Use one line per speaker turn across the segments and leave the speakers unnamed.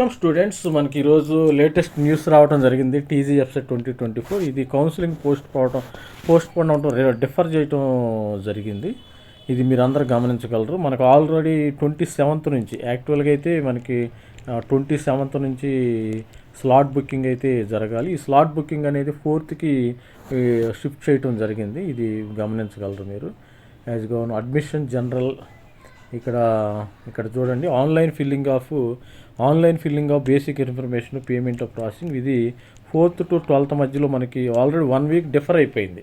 Welcome students మనకి ఈరోజు latest news రావడం జరిగింది. TG EAPCET twenty twenty four ఇది కౌన్సిలింగ్ పోస్ట్ పోవడం పోస్ట్ పోన్ అవడం డిఫర్ చేయటం జరిగింది. ఇది మీరు అందరూ గమనించగలరు. మనకు ఆల్రెడీ ట్వంటీ సెవెంత్ నుంచి యాక్చువల్గా అయితే మనకి ట్వంటీ సెవెంత్ నుంచి స్లాట్ బుకింగ్ అయితే జరగాలి. ఈ స్లాట్ బుకింగ్ అనేది ఫోర్త్కి షిఫ్ట్ చేయటం జరిగింది. ఇది గమనించగలరు మీరు. యాజ్ గౌన్ అడ్మిషన్ జనరల్ ఇక్కడ ఇక్కడ చూడండి. Online filling of online filling of basic information payment of processing ఇది ఫోర్త్ టు ట్వెల్త్ మధ్యలో మనకి ఆల్రెడీ వన్ వీక్ డిఫర్ అయిపోయింది.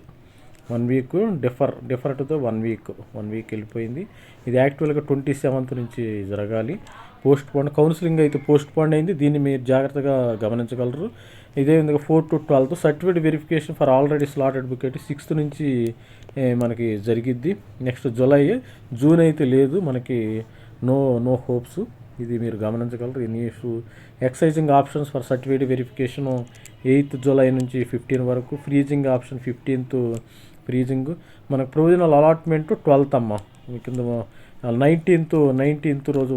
One week defer defer to one week one week వెళ్ళిపోయింది. ఇది యాక్చువల్గా ట్వంటీ సెవెంత్ నుంచి జరగాలి. పోస్ట్ పోన్ కౌన్సిలింగ్ అయితే పోస్ట్ పోన్ అయింది. దీన్ని మీరు జాగ్రత్తగా గమనించగలరు. ఇదే విధంగా four to twelfth certificate verification for already slotted book అయితే సిక్స్త్ నుంచి మనకి జరిగిద్ది. నెక్స్ట్ జూలై జూన్ అయితే లేదు. మనకి నో నో హోప్స్. ఇది మీరు గమనించగలరు. ఈ news exercising options for certificate verification eighth July నుంచి ఫిఫ్టీన్ వరకు. Freezing option fifteenth freezing. మనకు ప్రొవిజనల్ అలాట్మెంట్ ట్వెల్త్ అమ్మ. కింద నైన్టీన్త్ నైన్టీన్త్ రోజు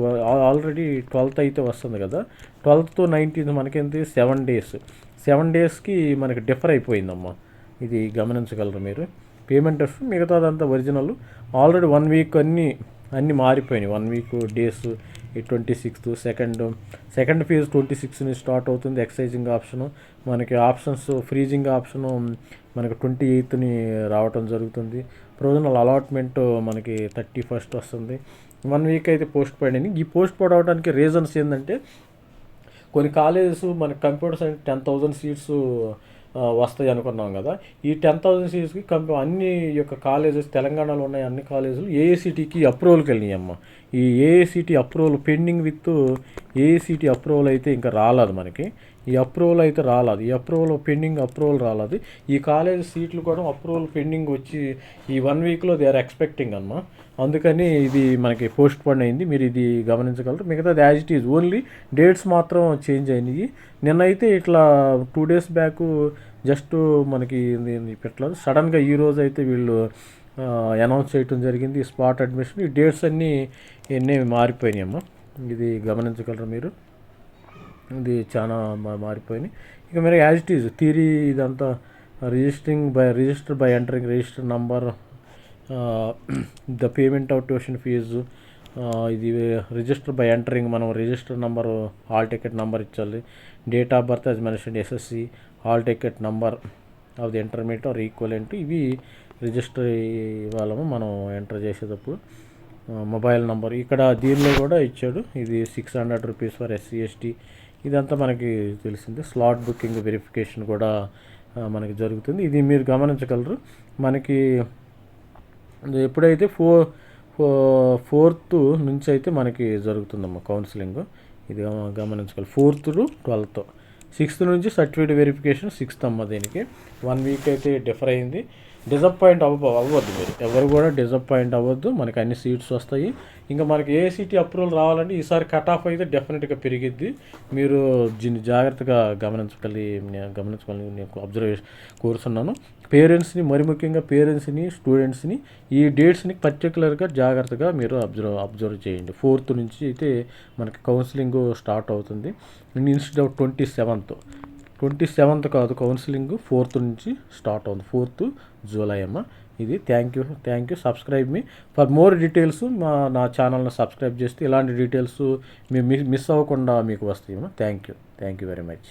ఆల్రెడీ ట్వెల్త్ అయితే వస్తుంది కదా. ట్వెల్త్ నైన్టీన్త్ మనకేంటి సెవెన్ డేస్. సెవెన్ డేస్కి మనకి డిఫర్ అయిపోయిందమ్మా. ఇది గమనించగలరు మీరు? పేమెంట్ వస్తుంది మిగతాదంతా ఒరిజినల్. ఆల్రెడీ వన్ వీక్ అన్నీ అన్నీ మారిపోయినాయి. వన్ వీక్ డేస్ ఈ twenty sixth second. Second phase twenty సిక్స్ని start అవుతుంది ఎక్సైజింగ్ ఆప్షను. మనకి ఆప్షన్స్ ఫ్రీజింగ్ ఆప్షను మనకి ట్వంటీ ఎయిత్ని రావటం జరుగుతుంది. ప్రొవిజనల్ అలాట్మెంట్ మనకి థర్టీ ఫస్ట్ వస్తుంది. వన్ వీక్ అయితే పోస్ట్ పోయిన ఈ పోస్ట్ పోడ్ అవడానికి రీజన్స్ ఏంటంటే కొన్ని కాలేజెస్ మన computer science ten thousand seats వస్తాయి అనుకున్నాం కదా. ఈ టెన్ థౌసండ్ సీట్స్కి కంప్యూ అన్ని యొక్క కాలేజెస్ తెలంగాణలో ఉన్న అన్ని కాలేజీలు ఏఐసిటీకి అప్రూవల్కి వెళ్ళినాయి అమ్మ. ఈ AICTE approval pending with AICTE approval అయితే ఇంకా రాలేదు మనకి. ఈ అప్రూవల్ అయితే రాలేదు. ఈ అప్రూవల్ పెండింగ్ అప్రూవల్ రాలేదు. ఈ కాలేజ్ సీట్లు కూడా అప్రూవల్ పెండింగ్ వచ్చి ఈ వన్ వీక్లో దే ఆర్ ఎక్స్పెక్టింగ్ అమ్మా. అందుకని ఇది మనకి పోస్ట్ పోన్ అయింది. మీరు ఇది గమనించగలరు. మిగతాది as it is only dates మాత్రం చేంజ్ అయినాయి. నిన్నైతే ఇట్లా టూ డేస్ బ్యాక్ జస్ట్ మనకి పెట్టలేదు. సడన్గా ఈ రోజు అయితే వీళ్ళు అనౌన్స్ చేయటం జరిగింది. స్పాట్ అడ్మిషన్ ఈ డేట్స్ అన్నీ ఎన్నీ మారిపోయినాయి అమ్మా. ఇది గమనించగలరు మీరు? ఇది చాలా మారిపోయినాయి ఇక మీరు యాజ్ ఇట్ ఈజ్ థీరీ ఇదంతా registering by register by entering register number the payment of tuition fee ఇది రిజిస్టర్ బై ఎంటరింగ్ మనం register number hall ticket number ఇచ్చాలి. Date of birth as mention SSC hall ticket number of the intermediate or equivalent ఇవి register వాళ్ళము మనం enter చేసేటప్పుడు mobile number ఇక్కడ దీనిలో కూడా ఇచ్చాడు. ఇది six hundred rupees for SC ST ఇదంతా మనకి తెలిసిందే. స్లాట్ బుకింగ్ వెరిఫికేషన్ కూడా మనకి జరుగుతుంది. ఇది మీరు గమనించగలరు. మనకి ఎప్పుడైతే ఫోర్ ఫోర్త్ నుంచి అయితే మనకి జరుగుతుందమ్మా కౌన్సిలింగ్. ఇది గమనించగలరు. Fourth to twelfth. సిక్స్త్ నుంచి సర్టిఫికేట్ వెరిఫికేషన్ సిక్స్త్ అమ్మ దీనికి. వన్ వీక్ అయితే డిఫర్ అయింది. డిసప్పాయింట్ అవ్వ అవ్వద్దు మీరు. ఎవరు కూడా డిసప్పాయింట్ అవ్వద్దు. మనకి అన్ని సీట్స్ వస్తాయి. ఇంకా మనకి ఏ సీటీ అప్రూవల్ రావాలంటే ఈసారి కట్ ఆఫ్ అయితే డెఫినెట్గా పెరిగిద్ది. మీరు దీన్ని జాగ్రత్తగా గమనించగలి గమనించగలి నేను అబ్జర్వేషన్ కోరుతున్నాను. పేరెంట్స్ని మరి ముఖ్యంగా పేరెంట్స్ని స్టూడెంట్స్ని ఈ డేట్స్ని పర్టికులర్గా జాగ్రత్తగా మీరు అబ్జర్వ్ అబ్జర్వ్ చేయండి. ఫోర్త్ నుంచి అయితే మనకి కౌన్సిలింగ్ స్టార్ట్ అవుతుంది. Institute of twenty seventh. Twenty seventh కాదు కౌన్సిలింగ్ ఫోర్త్ నుంచి స్టార్ట్ అవుతుంది. ఫోర్త్ జూలై అమ్మ. ఇది thank you thank you. Subscribe me. For more details మా నా ఛానల్ని సబ్స్క్రైబ్ చేస్తే ఇలాంటి డీటెయిల్స్ మీ మిస్ అవ్వకుండా మీకు వస్తాయి అమ్మ. Thank you thank you very much.